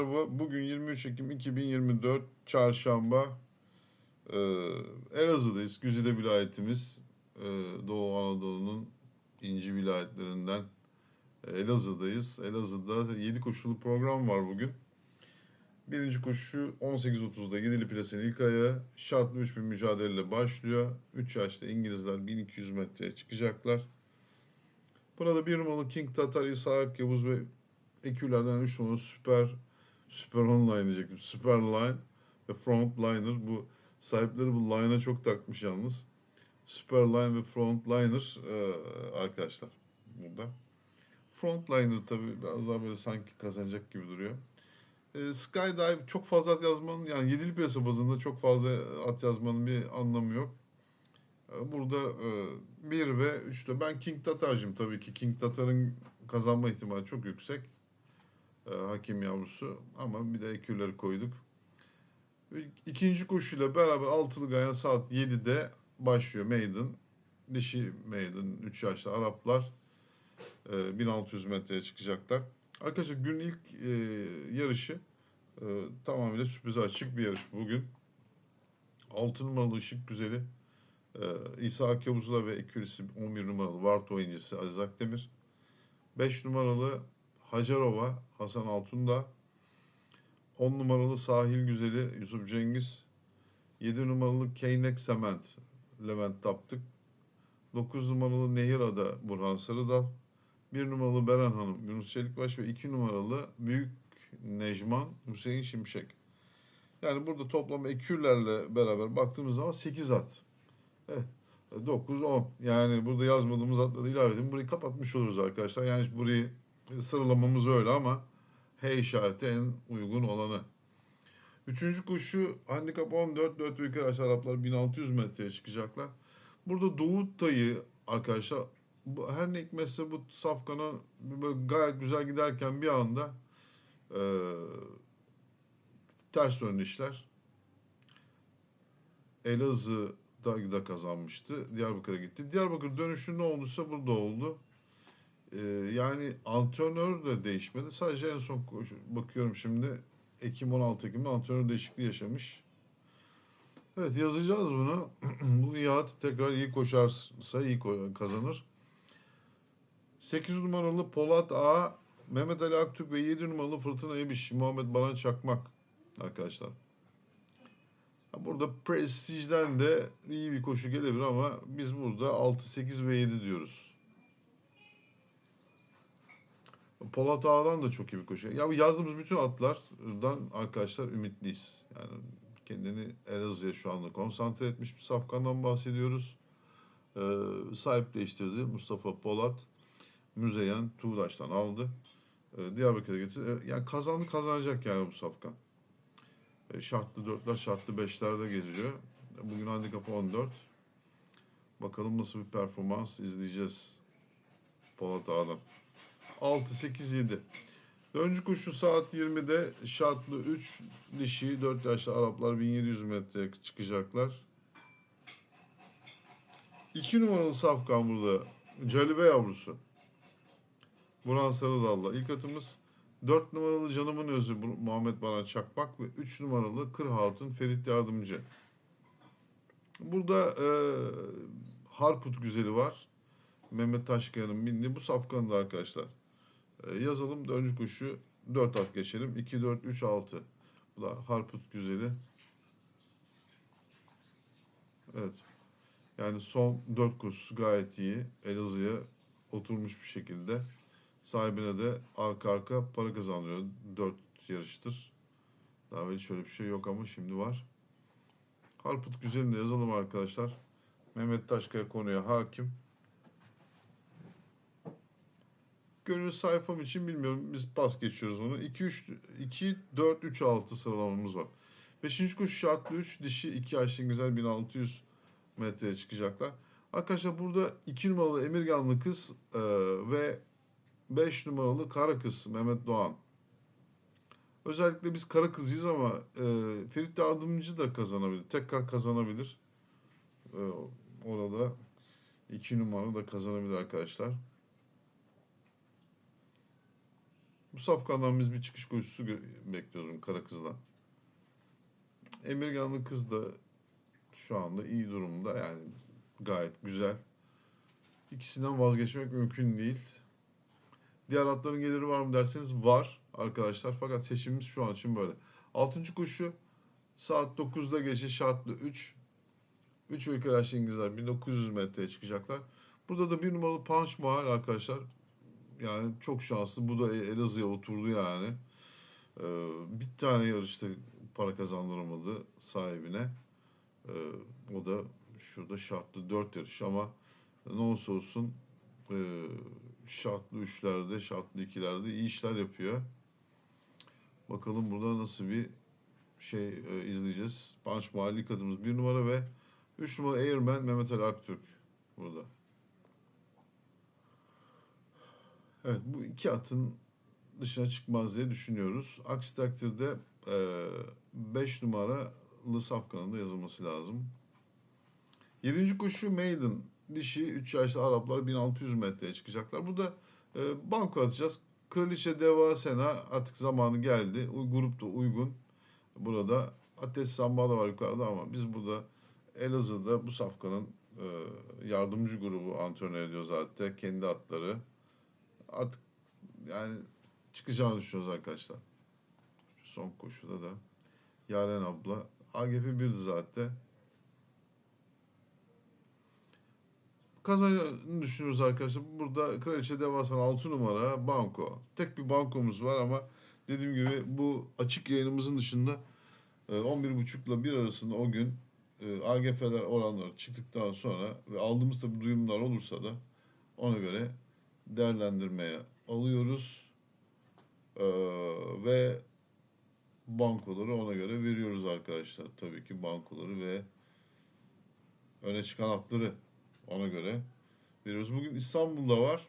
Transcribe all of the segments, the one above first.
Merhaba, bugün 23 Ekim 2024 Çarşamba. Ee, Elazığ'dayız. Güzide vilayetimiz. Ee, Doğu Anadolu'nun inci vilayetlerinden Ee, Elazığ'dayız. Elazığ'da 7 koşulu program var bugün. Birinci koşu 18.30'da Gidili Ples'in ilk ayağı. Şartlı 3000 mücadeleyle başlıyor. 3 yaşta İngilizler 1200 metreye çıkacaklar. Burada bir numaralı King Tatar, İshak Yavuz ve ekürlerden 3 numaralı Süper Süper Online diyecektim. Süper Line ve Frontliner. Bu sahipleri bu line'a çok takmış yalnız. Süper Line ve Frontliner e, arkadaşlar burada. Frontliner tabii biraz daha böyle sanki kazanacak gibi duruyor. E, Skydive çok fazla at yazmanın yani yedili piyasa bazında çok fazla at yazmanın bir anlamı yok. E, Burada e, 1 ve 3'te ben King Tatar'cıyım tabii ki. King Tatar'ın kazanma ihtimali çok yüksek e, hakim yavrusu ama bir de ekürleri koyduk. İkinci koşuyla beraber altılı gaya saat 7'de başlıyor maiden. Dişi maiden 3 yaşlı Araplar e, 1600 metreye çıkacaklar. Arkadaşlar gün ilk e, yarışı e, tamamıyla sürprize açık bir yarış bugün. 6 numaralı Işık Güzeli e, İsa Akyavuz'la ve ekürisi 11 numaralı Varto oyuncusu Aziz Akdemir. 5 numaralı Hacarova Hasan Altunda. 10 numaralı Sahil Güzeli Yusuf Cengiz. 7 numaralı Keynek Sement Levent Taptık. 9 numaralı Nehir Ada Burhan Sarıdal. 1 numaralı Beren Hanım Yunus Çelikbaş ve 2 numaralı Büyük Necman Hüseyin Şimşek. Yani burada toplam ekürlerle beraber baktığımız zaman 8 at. Eh, 9, 10. Yani burada yazmadığımız atları ilave edin. Burayı kapatmış oluruz arkadaşlar. Yani burayı sıralamamız öyle ama H işareti en uygun olanı. Üçüncü koşu handikap 14, 4 ve Araplar 1600 metreye çıkacaklar. Burada Doğu Tayı arkadaşlar bu, her ne hikmetse bu safkana böyle gayet güzel giderken bir anda e, ters döndü işler. Elazığ'da da kazanmıştı. Diyarbakır'a gitti. Diyarbakır dönüşü ne olduysa burada oldu. Ee, yani antrenör de değişmedi. Sadece en son bakıyorum şimdi Ekim 16 Ekim'de antrenör değişikliği yaşamış. Evet yazacağız bunu. Bu Nihat tekrar iyi koşarsa iyi kazanır. 8 numaralı Polat A, Mehmet Ali Aktürk ve 7 numaralı Fırtına Ebiş, Muhammed Baran Çakmak arkadaşlar. Burada Prestige'den de iyi bir koşu gelebilir ama biz burada 6, 8 ve 7 diyoruz. Polat Ağa'dan da çok iyi bir koşu. Ya yazdığımız bütün atlardan arkadaşlar ümitliyiz. Yani kendini Elazığ'a şu anda konsantre etmiş bir safkandan bahsediyoruz. Ee, sahip değiştirdi Mustafa Polat. Müzeyyen Tuğdaş'tan aldı. Ee, Diyarbakır'a getirdi. Ee, yani kazandı kazanacak yani bu safkan. Ee, şartlı dörtler, şartlı beşlerde geziyor. Bugün handikap 14. Bakalım nasıl bir performans izleyeceğiz Polat Ağa'dan. 6, 8, 7. Döncü koşu saat 20'de şartlı 3 dişi 4 yaşlı Araplar 1700 metreye çıkacaklar. 2 numaralı safkan burada. Calibe yavrusu. Burhan Sarıdal'la. İlk atımız 4 numaralı Canımın Özü Muhammed Baran Çakmak ve 3 numaralı Kır Hatun Ferit Yardımcı. Burada e, Harput güzeli var. Mehmet Taşkaya'nın bindiği bu safkanı da arkadaşlar. E, yazalım döncü kuşu 4 at geçelim. 2, 4, 3, 6. Bu da Harput güzeli. Evet. Yani son 4 koşusu gayet iyi. Elazığ'a oturmuş bir şekilde. Sahibine de arka arka para kazanıyor. 4 yarıştır. Daha evvel şöyle bir şey yok ama şimdi var. Harput güzelini yazalım arkadaşlar. Mehmet Taşkaya konuya hakim. Gönül sayfam için bilmiyorum. Biz pas geçiyoruz onu. 2 3 2 4 3 6 sıralamamız var. 5. koşu şartlı 3 dişi 2 Ayşin Güzel 1600 metreye çıkacaklar. Arkadaşlar burada 2 numaralı Emirganlı kız e, ve 5 numaralı Kara kız Mehmet Doğan. Özellikle biz Kara kızıyız ama e, Ferit Yardımcı da kazanabilir. Tekrar kazanabilir. E, orada 2 numara da kazanabilir arkadaşlar. Bu safkandan biz bir çıkış koşusu bekliyorum kara kızdan. Emirganlı kız da şu anda iyi durumda yani gayet güzel. İkisinden vazgeçmek mümkün değil. Diğer atların geliri var mı derseniz var arkadaşlar. Fakat seçimimiz şu an için böyle. Altıncı koşu saat 9'da gece şartlı 3. 3 ve İngilizler 1900 metreye çıkacaklar. Burada da bir numaralı Punch Mahal arkadaşlar. Yani çok şanslı. Bu da Elazığ'a oturdu yani. Ee, bir tane yarışta para kazandıramadı sahibine. Ee, o da şurada şartlı 4 yarış ama ne olursa olsun e, şartlı üçlerde, şartlı ikilerde iyi işler yapıyor. Bakalım burada nasıl bir şey e, izleyeceğiz. Punch Mahalli kadımız bir numara ve 3 numara Airman Mehmet Ali Aktürk burada. Evet bu iki atın dışına çıkmaz diye düşünüyoruz. Aksi takdirde 5 numaralı safkanın da yazılması lazım. Yedinci koşu Maiden. Dişi 3 yaşlı Araplar 1600 metreye çıkacaklar. Burada e, banko atacağız. Kraliçe Deva Sena artık zamanı geldi. U, grup da uygun. Burada Ateş Samba da var yukarıda ama biz burada Elazığ'da bu safkanın e, yardımcı grubu antrenör ediyor zaten. Kendi atları. Artık yani çıkacağını düşünüyoruz arkadaşlar. Son koşuda da Yaren abla. AGF 1'di zaten. Kazanacağını düşünüyoruz arkadaşlar. Burada Kraliçe Devasan 6 numara banko. Tek bir bankomuz var ama dediğim gibi bu açık yayınımızın dışında e, 11.30 ile 1 arasında o gün e, AGF'ler oranları çıktıktan sonra ve aldığımız tabi duyumlar olursa da ona göre değerlendirmeye alıyoruz. Ee, ve bankoları ona göre veriyoruz arkadaşlar. Tabii ki bankoları ve öne çıkan atları ona göre veriyoruz. Bugün İstanbul'da var.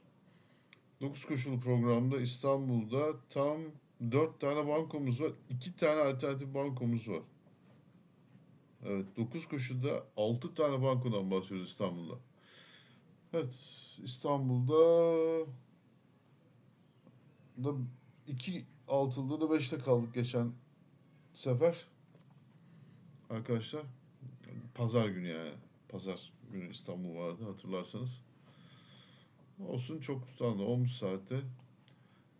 9 koşulu programda İstanbul'da tam 4 tane bankomuz var. 2 tane alternatif bankomuz var. Evet 9 koşuda 6 tane bankodan bahsediyoruz İstanbul'da. Evet İstanbul'da da 2 altılıda da 5'te kaldık geçen sefer. Arkadaşlar pazar günü yani. Pazar günü İstanbul vardı hatırlarsanız. Olsun çok tutan da olmuş saatte.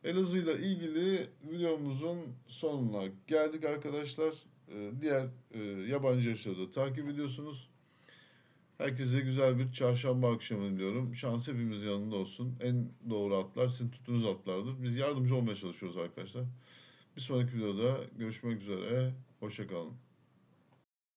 Elazığ ile ilgili videomuzun sonuna geldik arkadaşlar. Ee, diğer e, yabancı yarışları da takip ediyorsunuz. Herkese güzel bir çarşamba akşamı diliyorum. Şans hepimiz yanında olsun. En doğru atlar sizin tuttuğunuz atlardır. Biz yardımcı olmaya çalışıyoruz arkadaşlar. Bir sonraki videoda görüşmek üzere. Hoşçakalın.